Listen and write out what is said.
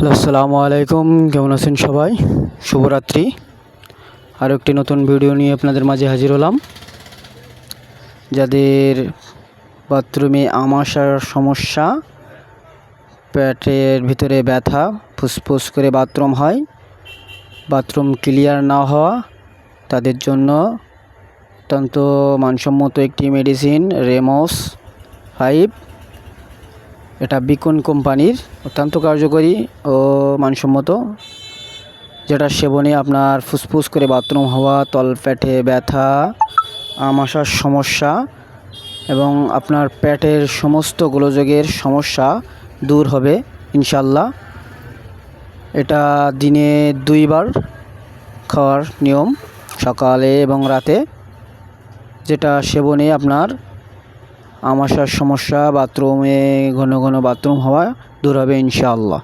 Hello, আসসালামু আলাইকুম। কেমন আছেন সবাই? শুভরাত্রি। আরও একটি নতুন ভিডিও নিয়ে আপনাদের মাঝে হাজির হলাম। যাদের বাথরুমে আমাশার সমস্যা, পেটের ভিতরে ব্যথা, ফুসফুস করে বাথরুম হয়, বাথরুম ক্লিয়ার না হওয়া, তাদের জন্য অত্যন্ত মানসম্মত একটি মেডিসিন, রেমোস ফাইভ। এটা বিকন কোম্পানির অত্যন্ত কার্যকরী ও মানসম্মত, যেটা সেবনে আপনার ফুসফুস করে বাথরুম হওয়া তলপেটে ব্যথা আমাশার সমস্যা এবং আপনার পেটের সমস্ত গোলযোগের সমস্যা দূর হবে ইনশাল্লাহ এটা দিনে দুইবার খাওয়ার নিয়ম সকালে এবং রাতে, যেটা সেবনে আপনার আমাশার সমস্যা বাথরুমে ঘন ঘন বাথরুম হওয়া দূর হবে ইনশাআল্লাহ।